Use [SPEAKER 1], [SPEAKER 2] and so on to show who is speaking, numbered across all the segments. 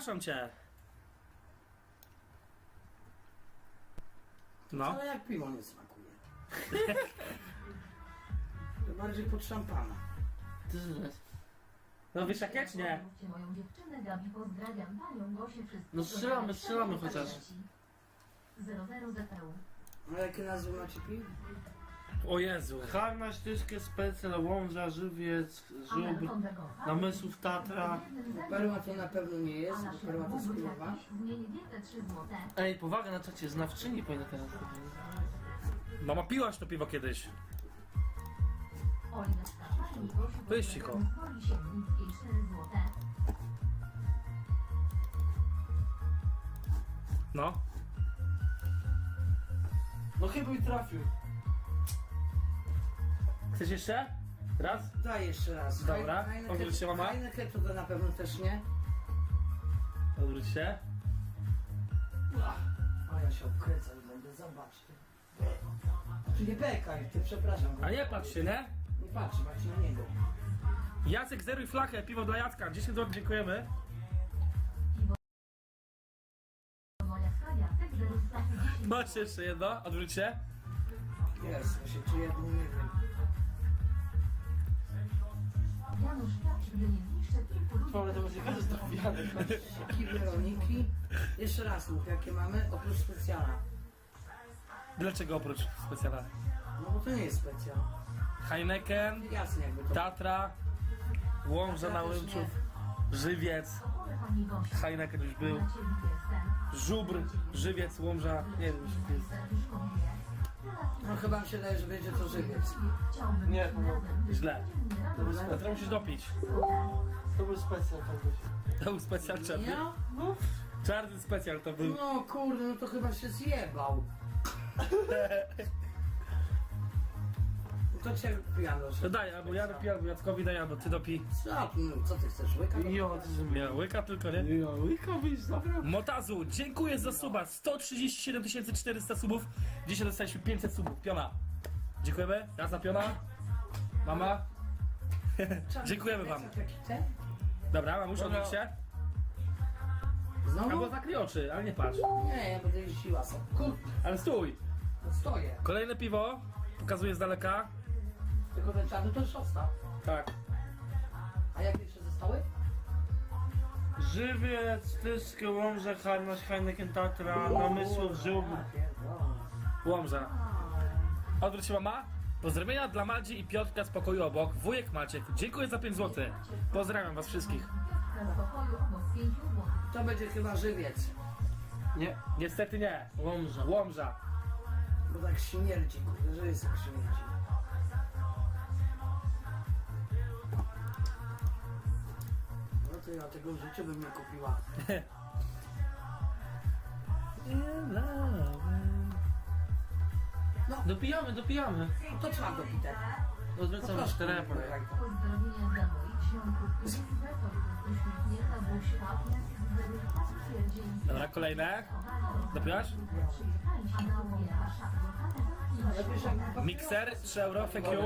[SPEAKER 1] Przepraszam cię. No.
[SPEAKER 2] Ale jak piwo nie smakuje. To bardziej pod szampana.
[SPEAKER 1] No wiesz jakie czy nie?
[SPEAKER 3] moją dziewczynę Gabi, pozdrawiam panią Gosię, wszystkiego
[SPEAKER 4] No strzelamy, strzelamy chociaż.
[SPEAKER 3] 00 ZPU.
[SPEAKER 2] A jakie nazwy macie piw?
[SPEAKER 1] O Jezu.
[SPEAKER 4] Harna, ścieżkę, specjal, łomża, żywiec, żubr,
[SPEAKER 3] Amerykon Dragon.
[SPEAKER 4] namysłów Tatra.
[SPEAKER 2] Perła to na pewno nie jest, bo perła to jest królowa.
[SPEAKER 3] Zmieni dietę 3 złote.
[SPEAKER 4] Ej, powaga na czacie, znawczyni powinna teraz chodzić.
[SPEAKER 1] Mama piłaś to piwo kiedyś. Wyjść cicho.
[SPEAKER 3] pozdrawiam z Woli Siedmickiej 4 złote.
[SPEAKER 1] No.
[SPEAKER 4] No chyba i trafił.
[SPEAKER 1] Chcesz jeszcze? Raz?
[SPEAKER 2] Daj jeszcze raz.
[SPEAKER 1] Dobra.
[SPEAKER 2] Heineken-
[SPEAKER 1] Odwróć się, mama.
[SPEAKER 2] Heineken to na pewno też nie.
[SPEAKER 1] Odwróć się.
[SPEAKER 2] A ja się obkręcam i będę, zobaczcie. Nie bekaj, ty przepraszam.
[SPEAKER 1] A nie patrz się, nie?
[SPEAKER 2] Nie patrz, patrz na niego.
[SPEAKER 1] Jacek zeruj flachę, piwo dla Jacka. 10 zł, dziękujemy.
[SPEAKER 3] Moja Sania, 0 10
[SPEAKER 1] Masz jeszcze jedno, odwróć się.
[SPEAKER 2] Jest, ja się czuję, nie wiem.
[SPEAKER 3] Janusz gdy nie zniszczę kilku ludzi.
[SPEAKER 4] Ale to będzie każdy trafiany.
[SPEAKER 2] Siki Weroniki. Jeszcze raz mów, jakie mamy, oprócz specjala.
[SPEAKER 1] Dlaczego oprócz specjala?
[SPEAKER 2] No bo to nie jest specjal.
[SPEAKER 1] Heineken,
[SPEAKER 2] Jasne jakby to.
[SPEAKER 1] Tatra, Łomża na Łęczów, Żywiec,
[SPEAKER 3] Opowiem pani Gosia.
[SPEAKER 1] Heineken już był,
[SPEAKER 3] Na ciebie jestem.
[SPEAKER 1] Żubr, Żywiec, Łomża, nie wiem, już jest.
[SPEAKER 2] No chyba mi się daje, że będzie to żywiec.
[SPEAKER 4] Nie, to
[SPEAKER 3] gdyż
[SPEAKER 1] źle.
[SPEAKER 3] rano
[SPEAKER 1] Teraz musisz dopić.
[SPEAKER 4] To był specjal kogoś.
[SPEAKER 1] To był specjal czarny.
[SPEAKER 2] Ja?
[SPEAKER 1] Czarny specjal to był.
[SPEAKER 2] No kurde, no to chyba się zjebał. To cię pijano.
[SPEAKER 1] To daj, albo ja dopiję, albo Jackowi daj, albo ty dopij.
[SPEAKER 2] Co, ty, no, co ty chcesz, łyka?
[SPEAKER 4] Jo,
[SPEAKER 1] Ja łyka tylko, nie?
[SPEAKER 4] Jo, łyka byś.
[SPEAKER 1] Motazu, dziękuję za suba. 137 400 subów. Dzisiaj dostaliśmy 500 subów. Piona. Dziękujemy. Raz na piona. Mama. Dziękujemy wam. Dobra, mamusz, odwróć się.
[SPEAKER 2] Znowu?
[SPEAKER 1] Albo zakryj oczy, ale nie patrz.
[SPEAKER 2] Nie, ja będę jeździła sobie. Kur...
[SPEAKER 1] Ale stój.
[SPEAKER 2] No stoję.
[SPEAKER 1] Kolejne piwo. Pokazuję z daleka.
[SPEAKER 2] Tylko ten czarny to już został.
[SPEAKER 1] Tak.
[SPEAKER 2] A jakie jeszcze zostały?
[SPEAKER 4] Żywiec, styżkę, łomża, harnaś, Heineken, Tatra, namysłów, żubr.
[SPEAKER 1] Łomża. Odwróć się mama. Pozdrowienia dla Madzi i Piotrka z pokoju obok. Wujek Maciek. Dziękuję za 5 zł. Pozdrawiam was wszystkich.
[SPEAKER 3] w pokoju obok 5 złotych.
[SPEAKER 2] To będzie chyba żywiec.
[SPEAKER 4] Nie,
[SPEAKER 1] Niestety nie.
[SPEAKER 4] łomża.
[SPEAKER 1] Łomża.
[SPEAKER 2] Bo tak śmierdzi, kurde, że jest tak śmierdzi. To ja tego w życiu bym nie kupiła.
[SPEAKER 4] Dopijamy, dopijamy.
[SPEAKER 2] To trzeba dopite.
[SPEAKER 4] Odwracamy się telefon.
[SPEAKER 3] Pozdrowienia dla moich ziomków. Uśmiechnięta buźka.
[SPEAKER 1] Dobra, kolejne. Dopiłaś?
[SPEAKER 3] Na
[SPEAKER 2] jak
[SPEAKER 1] Mikser, 3 euro, thank you.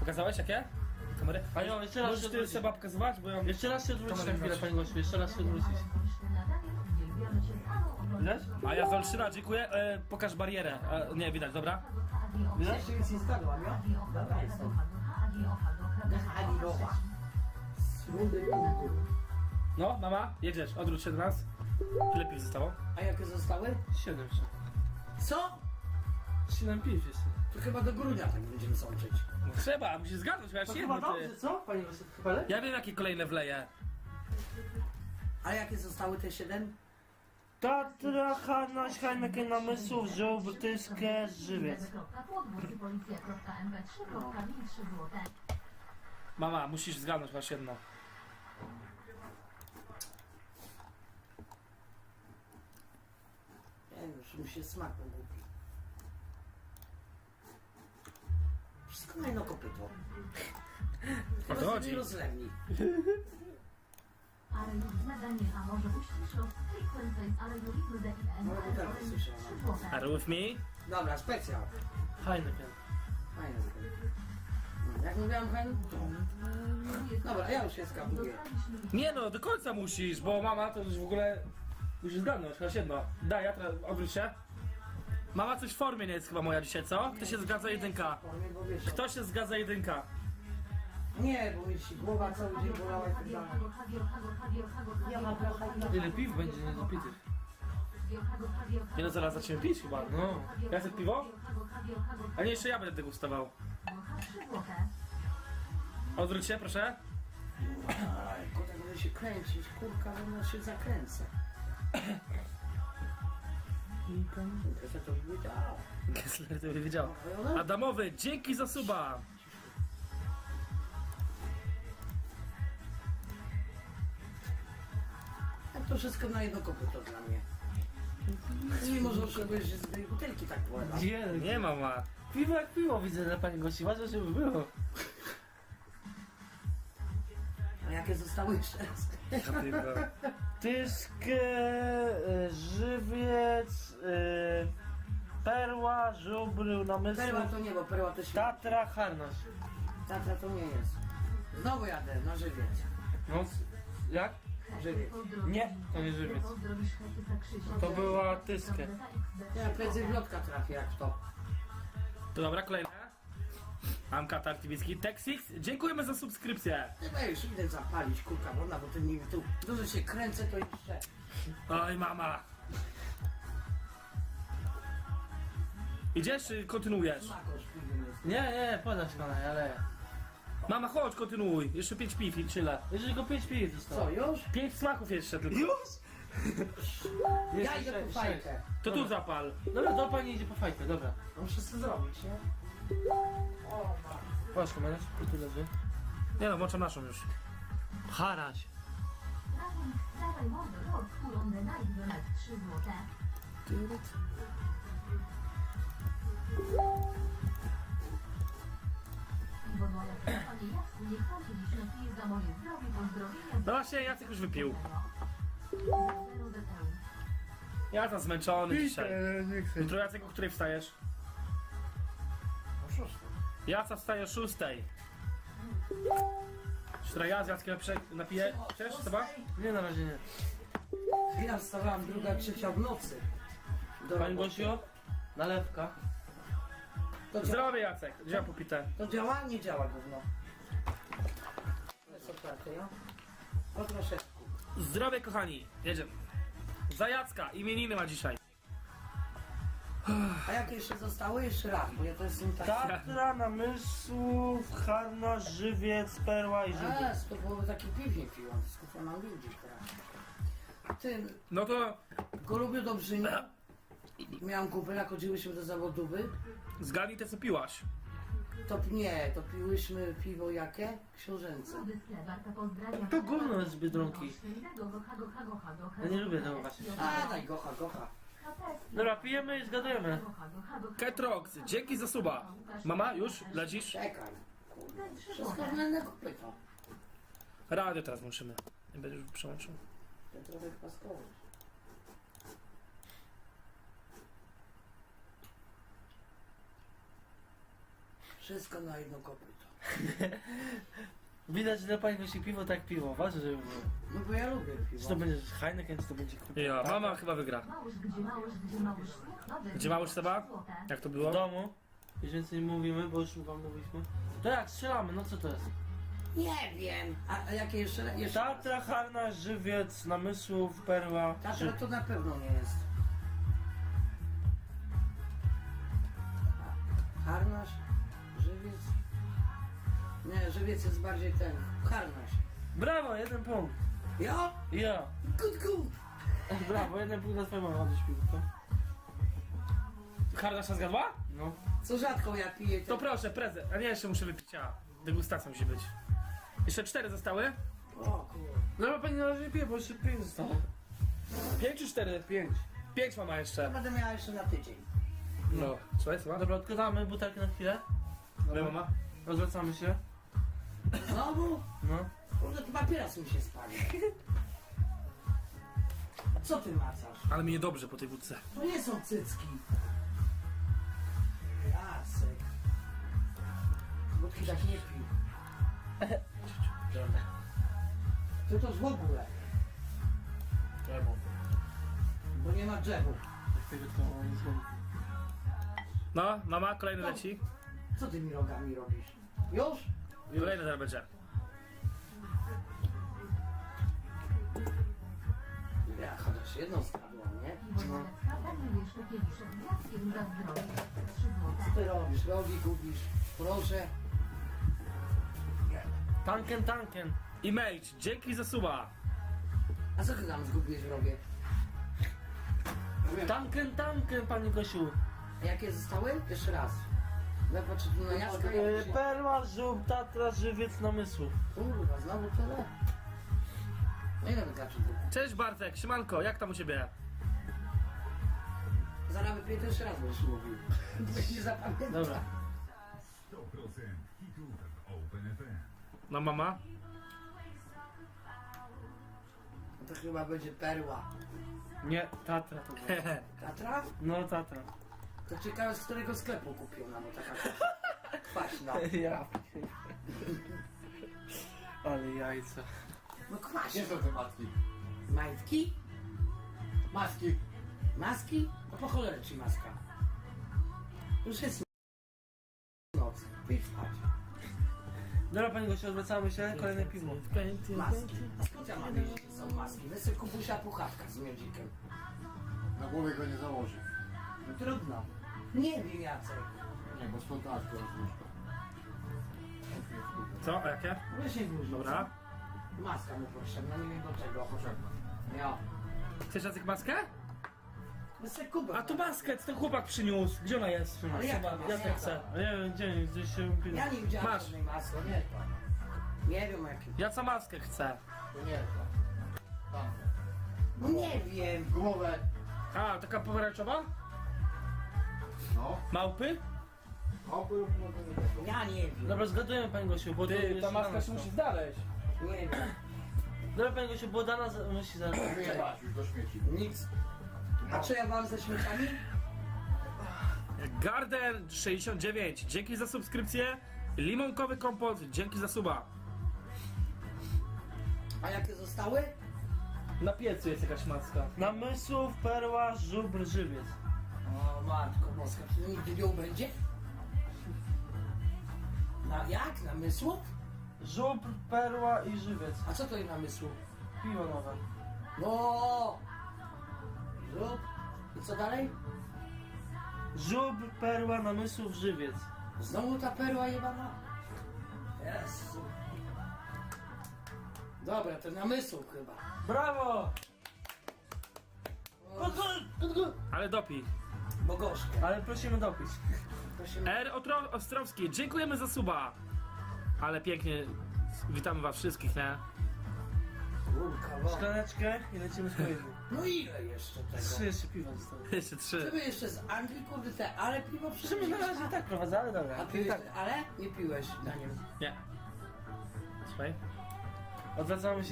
[SPEAKER 1] Pokazałeś jakie?
[SPEAKER 4] Ja jeszcze raz
[SPEAKER 1] Możesz
[SPEAKER 4] się
[SPEAKER 1] ty
[SPEAKER 4] odwrócić.
[SPEAKER 1] trzeba pokazywać, bo ja...
[SPEAKER 4] Jeszcze raz się odwrócić na
[SPEAKER 1] Kamerę
[SPEAKER 4] chwilę, panie gościu. Jeszcze raz się odwrócić. Widać?
[SPEAKER 1] A ja z Olszyna, dziękuję. E, pokaż barierę. E, nie, widać, dobra?
[SPEAKER 4] Widać?
[SPEAKER 2] Jeszcze nie zgadłam, ja? Dobra, punktu.
[SPEAKER 1] No, mama, jedziesz, odwróć się do nas. Ile piw zostało?
[SPEAKER 2] A jakie zostały?
[SPEAKER 4] Siedem się.
[SPEAKER 2] Co?
[SPEAKER 4] Siedem piw jest.
[SPEAKER 2] To chyba do grudnia tak będziemy sączyć.
[SPEAKER 1] No trzeba, musisz zgadnąć, miałeś
[SPEAKER 4] To
[SPEAKER 1] jedno,
[SPEAKER 4] chyba
[SPEAKER 1] ty.
[SPEAKER 4] dobrze, co? Panie lepiej?
[SPEAKER 1] Ja wiem, jakie kolejne wleję.
[SPEAKER 2] A jakie zostały te siedem?
[SPEAKER 4] Tatra, harnaś, Heineken, namysłów, żubr, tyskę, żywiec.
[SPEAKER 1] Mama, musisz zgadnąć, masz jedno.
[SPEAKER 2] Nie wiem, już mi się smak na jedno kopyto.
[SPEAKER 1] O to
[SPEAKER 2] Chyba
[SPEAKER 1] chodzi.
[SPEAKER 2] nie rozlewni.
[SPEAKER 3] Ale już zadanie, a może uścisz los
[SPEAKER 2] No, tak słyszałem.
[SPEAKER 1] Are with me?
[SPEAKER 2] Dobra, specjal.
[SPEAKER 4] Heineken.
[SPEAKER 2] Fajne zdanie. Jak mówiłam hen? Dobra, ja już się skabuję.
[SPEAKER 1] Nie no, do końca musisz, bo mama to już w ogóle... Musisz zgadnąć, chociaż jedno. Daj, ja teraz odwróć się. Mama coś w formie nie jest chyba moja dzisiaj, co? Kto się zgadza jedynka? Kto się zgadza jedynka?
[SPEAKER 2] Nie, bo mi się głowa cały dzień bolała i tak dalej. Ja
[SPEAKER 4] Ile piw będzie niedopitych?
[SPEAKER 1] Nie no, zaraz zaczniemy pić chyba.
[SPEAKER 4] No.
[SPEAKER 1] Jacek piwo? A nie, jeszcze ja będę degustował. Odwróć się, proszę.
[SPEAKER 2] Aj, kota będę się kręcić, kurka, ona się zakręca. Ja to wiedziała.
[SPEAKER 1] Gessler to by wiedział. Adamowy, dzięki za suba.
[SPEAKER 2] A to wszystko na jedno kopyto dla mnie. Mimo, że oszukujesz, że z tej butelki tak pływa.
[SPEAKER 4] Nie,
[SPEAKER 1] Nie mama.
[SPEAKER 4] Piwo jak piwo widzę dla pani gości, ważne żeby było.
[SPEAKER 2] A jakie zostały jeszcze raz?
[SPEAKER 4] Tyskę, y, żywiec, y, perła, żubry, namysł,
[SPEAKER 2] Perła to nie, bo perła to się...
[SPEAKER 4] tatra, harnaś.
[SPEAKER 2] Tatra to nie jest. Znowu jadę na żywiec.
[SPEAKER 4] No, jak?
[SPEAKER 2] Żywiec.
[SPEAKER 4] Nie, to nie żywiec. To była tyskę.
[SPEAKER 2] Ja prędzej w lotka trafię jak to.
[SPEAKER 1] To dobra, kolejne. Mam katar tibicki. Texix, dziękujemy za subskrypcję.
[SPEAKER 2] Chyba już idę zapalić kurka wodna, bo ty mi tu dużo się kręcę, to jeszcze...
[SPEAKER 1] Oj, mama. Idziesz czy kontynuujesz?
[SPEAKER 2] Makosz piwem jest.
[SPEAKER 4] Nie, nie, podasz pana, ale...
[SPEAKER 1] Mama, chodź, kontynuuj. Jeszcze pięć piw i tyle.
[SPEAKER 4] Jeszcze tylko 5 piw
[SPEAKER 2] Co,
[SPEAKER 4] zostało.
[SPEAKER 2] już?
[SPEAKER 1] Pięć smaków jeszcze tylko.
[SPEAKER 2] Ja
[SPEAKER 4] Jeszcze
[SPEAKER 2] idę
[SPEAKER 4] sześć,
[SPEAKER 2] po fajkę.
[SPEAKER 1] To tu zapal.
[SPEAKER 4] Dobra, to pani idzie po fajkę, dobra.
[SPEAKER 2] Muszę to zrobić, nie?
[SPEAKER 4] Patrz, kamerę, tu tu leży.
[SPEAKER 1] Nie no, włączam naszą już.
[SPEAKER 4] Haraś.
[SPEAKER 1] No właśnie, Jacek już wypił. Ja tam zmęczony dzisiaj. Jutro Jacek, o której wstajesz? Jaca wstaje o szóstej. Jutro ja z Jackiem prze- napiję. Chcesz chyba?
[SPEAKER 4] Nie, na razie nie.
[SPEAKER 2] Ja wstawałam druga, trzecia w nocy. Do
[SPEAKER 4] Pani
[SPEAKER 2] roboty.
[SPEAKER 4] Gosiu? Nalewka.
[SPEAKER 2] To, dzia-
[SPEAKER 1] Zdrowie Jacek, działa popite.
[SPEAKER 2] to działa? Nie działa gówno. To jest otwarte, ja? O troszeczkę.
[SPEAKER 1] Zdrowie kochani, jedziemy. Za Jacka, imieniny ma dzisiaj.
[SPEAKER 2] A jakie jeszcze zostały? Jeszcze raz, bo ja to jestem tak...
[SPEAKER 4] Tatra, namysłów, harnaś, żywiec, perła i żubry.
[SPEAKER 2] A, to byłoby taki piwnie piłam, skąd ja mam ludzi teraz. Ty,
[SPEAKER 1] No to
[SPEAKER 2] Golubiu Dobrzyni, miałam kupę, jak chodziłyśmy do zawodowy,
[SPEAKER 1] zgadnij te co piłaś.
[SPEAKER 2] to nie, to piłyśmy piwo jakie? Książęce.
[SPEAKER 4] To gówno jest z Biedronki. Ja nie lubię tego właśnie.
[SPEAKER 2] A, daj gocha, gocha.
[SPEAKER 4] Dobra, pijemy i zgadujemy.
[SPEAKER 1] Ketrox, dzięki za suba. Mama, już? Lecisz?
[SPEAKER 2] Czekaj. Kurde, wszystko w inne kopyto.
[SPEAKER 1] Radio teraz włączymy. Nie będziesz już przełączył.
[SPEAKER 2] To trochę. Wszystko na jedno kopyto.
[SPEAKER 4] Widać, że dla pani Gosi piwo tak piwo. Ważne, żeby było.
[SPEAKER 2] No bo ja lubię
[SPEAKER 4] Czy to
[SPEAKER 2] piwo.
[SPEAKER 4] będzie Heineken, czy to będzie kupione.
[SPEAKER 1] Ja, mama chyba wygra. Gdzie małyż Seba? Jak to
[SPEAKER 4] W
[SPEAKER 1] było?
[SPEAKER 4] domu. Już więcej nie mówimy, bo już wam mówiliśmy. To jak, strzelamy, no co to jest?
[SPEAKER 2] Nie wiem. A, a jakie jeszcze? jeszcze raz?
[SPEAKER 4] Tatra, harnaś, żywiec, namysłów, perła.
[SPEAKER 2] Tatra
[SPEAKER 4] ży-
[SPEAKER 2] to na pewno nie jest. Harnaś? Nie, żywiec jest bardziej ten. Harnaś.
[SPEAKER 4] Brawo, jeden punkt.
[SPEAKER 2] Ja?
[SPEAKER 4] Ja.
[SPEAKER 2] Good, good.
[SPEAKER 4] Brawo, jeden punkt na twoją mamę piwko.
[SPEAKER 1] Hardasza zgadła?
[SPEAKER 4] No.
[SPEAKER 2] Co rzadko ja piję.
[SPEAKER 1] To proszę, prezent. A nie, jeszcze muszę wypić. A, degustacja musi być. Jeszcze cztery zostały?
[SPEAKER 2] O kurde.
[SPEAKER 4] Dobra, pani na razie nie pije, bo jeszcze pięć zostało.
[SPEAKER 1] Pięć czy cztery?
[SPEAKER 4] Pięć.
[SPEAKER 1] Pięć mama
[SPEAKER 2] To
[SPEAKER 1] jeszcze.
[SPEAKER 2] będę miała jeszcze na tydzień.
[SPEAKER 1] No. Słuchaj, Seba?
[SPEAKER 4] Dobra, odkładamy butelkę na chwilę.
[SPEAKER 1] Dobra, mama.
[SPEAKER 4] Rozwracamy się.
[SPEAKER 2] Znowu?
[SPEAKER 4] No.
[SPEAKER 2] Kurde, to papieros mi się spali. A co ty macasz?
[SPEAKER 1] Ale mi niedobrze po tej wódce.
[SPEAKER 2] To nie są cycki. Jasek. Wódki tak nie pił. Co to w ogóle? Bo nie ma drzewu.
[SPEAKER 1] No, mama, kolejny leci.
[SPEAKER 2] Co ty mi rogami robisz? Już?
[SPEAKER 1] Kolejny będzie.
[SPEAKER 2] Ja chociaż jedną skradłam, nie?
[SPEAKER 3] 3
[SPEAKER 2] Co ty robisz? Rogi gubisz. Proszę.
[SPEAKER 4] Tanken, tanken.
[SPEAKER 1] I mate, dzięki za suba.
[SPEAKER 2] A co ty tam zgubiłeś w rogie?
[SPEAKER 4] Tanken, tanken, panie Gosiu.
[SPEAKER 2] A jakie zostały? Jeszcze raz. Tu na Jacka.
[SPEAKER 4] E,
[SPEAKER 2] ja
[SPEAKER 4] Perła, żółw, tatra, żywiec, namysłów.
[SPEAKER 2] Kurwa, znowu tyle? No ile wykaczy tu?
[SPEAKER 1] Cześć Bartek, siemanko, jak tam u ciebie?
[SPEAKER 2] Zaraz wypiję to jeszcze raz będziesz mówił. Nie zapamiętam.
[SPEAKER 4] Dobra.
[SPEAKER 5] 100% hitów w OpenFM.
[SPEAKER 1] No mama?
[SPEAKER 2] No to chyba będzie perła.
[SPEAKER 4] Nie, tatra to było.
[SPEAKER 2] Tatra?
[SPEAKER 4] No, tatra.
[SPEAKER 2] To ciekawe z którego sklepu kupiona, bo taka kwaśna.
[SPEAKER 4] Ja. Ale jajca.
[SPEAKER 2] No kwaśna.
[SPEAKER 6] Gdzie są te matki?
[SPEAKER 2] Majtki?
[SPEAKER 6] Maski.
[SPEAKER 2] Maski? No po cholerę ci maska. Już jest noc. Idź spać.
[SPEAKER 4] Dobra, panie Gosiu, odwracamy się. Kolejne piwo.
[SPEAKER 2] Maski. A skąd ja mam wiedzieć, że są maski? My sobie kupusia puchawka z miodzikiem.
[SPEAKER 6] Na głowie go nie założy.
[SPEAKER 2] No trudno. Nie wiem Jacek.
[SPEAKER 6] Nie, bo stąd aż to jest
[SPEAKER 1] Co, a jakie?
[SPEAKER 2] Weź nie głuźno.
[SPEAKER 1] Dobra.
[SPEAKER 2] Maska mu potrzebna, nie wiem do czego.
[SPEAKER 6] Potrzebna.
[SPEAKER 2] Ja.
[SPEAKER 1] Chcesz Jacek maskę?
[SPEAKER 2] Sobie kubek.
[SPEAKER 1] A tu maskę, co ten chłopak przyniósł. Gdzie ona jest?
[SPEAKER 2] Ale jaka maska?
[SPEAKER 1] Jacek chce.
[SPEAKER 4] Nie wiem, gdzie, gdzieś się.
[SPEAKER 2] Ja nie widziałem
[SPEAKER 1] Masz.
[SPEAKER 2] żadnej maski. Nie to. Nie wiem jakie.
[SPEAKER 1] Ja co maskę chcę.
[SPEAKER 6] To nie to. Tam.
[SPEAKER 2] No nie wiem.
[SPEAKER 6] Głowę.
[SPEAKER 1] A, taka pomarańczowa?
[SPEAKER 6] No.
[SPEAKER 1] Małpy?
[SPEAKER 6] Małpy lub może nie tego.
[SPEAKER 2] Ja nie wiem.
[SPEAKER 4] Dobra, zgadujemy, panie Gosiu, bo
[SPEAKER 1] Ty, ta maska się musi znaleźć.
[SPEAKER 2] Nie wiem.
[SPEAKER 4] Dobra, panie Gosiu, bo dana za- musi zaraz.
[SPEAKER 6] Wyjebać już do śmieci.
[SPEAKER 2] Nic. A co ja mam ze śmieciami?
[SPEAKER 1] Garden 69, dzięki za subskrypcję. Limonkowy kompot, dzięki za suba.
[SPEAKER 2] A jakie zostały?
[SPEAKER 1] Na piecu jest jakaś maska.
[SPEAKER 4] Namysłów, perła, żubr, żywiec.
[SPEAKER 2] O matko boska, czy nigdy nie będzie? Na jak? Namysłów?
[SPEAKER 4] Żubr, perła i żywiec.
[SPEAKER 2] A co to jest namysłów?
[SPEAKER 4] Piwo nowe.
[SPEAKER 2] No. Zrób. I co dalej?
[SPEAKER 4] Żubr, perła, namysłów, żywiec.
[SPEAKER 2] Znowu ta perła jebana? Jezu. Dobra, to namysłów chyba.
[SPEAKER 4] Brawo!
[SPEAKER 1] Ale dopij.
[SPEAKER 2] Bo gorzkie.
[SPEAKER 4] Ale prosimy dopić.
[SPEAKER 2] Prosimy.
[SPEAKER 1] R. Otro- Ostrowski, dziękujemy za suba. Ale pięknie, witamy was wszystkich, nie?
[SPEAKER 2] Kurka, wo.
[SPEAKER 4] Szklaneczkę i lecimy z kolejnym.
[SPEAKER 2] No ile jeszcze tego?
[SPEAKER 4] Trzy jeszcze piwa zostały.
[SPEAKER 1] Jeszcze trzy.
[SPEAKER 2] Żeby jeszcze z Anglii, kurde, te, ale piwo
[SPEAKER 4] Przecież na razie tak prowadzę, ale dobra.
[SPEAKER 2] A
[SPEAKER 4] I
[SPEAKER 2] piłeś,
[SPEAKER 4] tak.
[SPEAKER 2] ale? Nie piłeś na nim.
[SPEAKER 1] Nie. Słuchaj.
[SPEAKER 4] Odwracamy się.